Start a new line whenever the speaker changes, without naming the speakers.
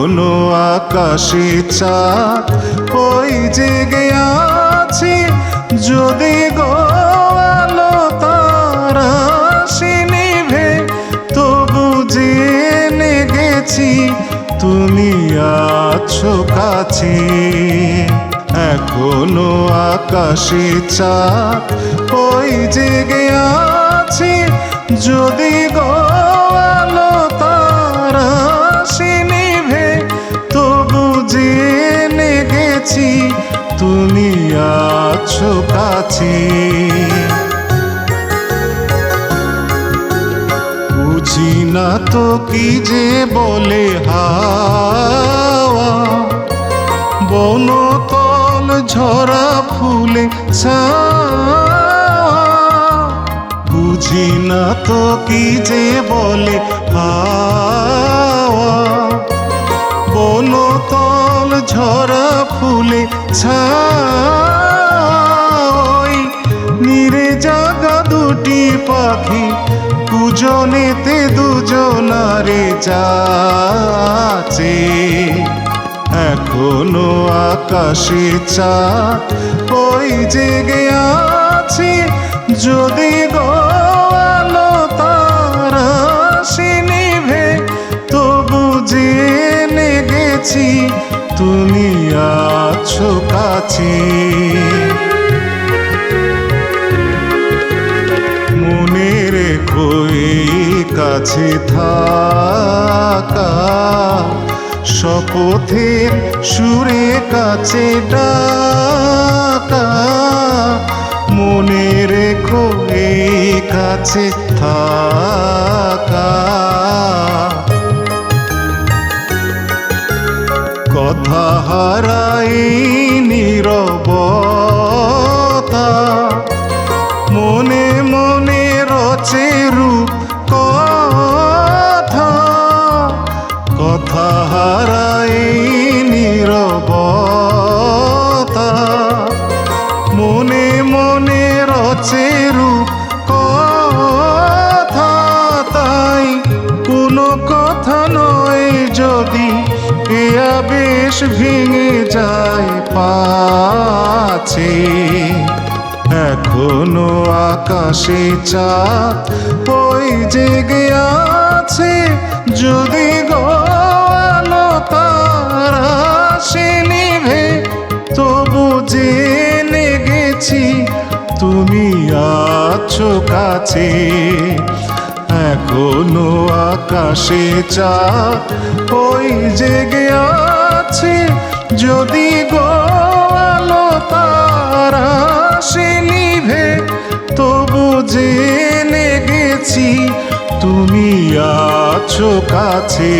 এখনও আকাশে চাঁদ, ওই জেগে আছি যদি গো আলো তারা নিভে, তবু জেনে গেছি তুমি আছো কাছে। এখনও আকাশে চাঁদ, ওই জেগে আছি যদি গো তুমি আছো কাছে। বুঝি না তো কি যে বলে হাওয়া। বনতল ঝরা ফুলে বুঝি না তো কি যে বলে হাওয়া। বনতল ঝরা ছাই নিরে জাগা দুটি পাখি কুজনেতে দুজনারে যাচে। এখনও আকাশে চা ওই জেগে আছে। যদি গো আলো তারা নিভে, তবু জেনে গেছি, তুমি আছো কাছে। মনে রেখো কাছে থাকা। শপথের সুরে কাছে ডাকা। মনে রেখো এই কাছে থাকা। কথা হারাই ஆயிரம் আবেশ ভেঙে যায় পাছে। এখনও আকাশে চাঁদ ওই জেগে আছে, যদি গো আলো তারা নিভে, তবু জেনে গেছি তুমি আছো কাছে। এখনও আকাশে চাঁদ ওই জেগে আছে যদি গো আলো তারা নিভে তবু জেনে গেছি তুমি আছো কাছে।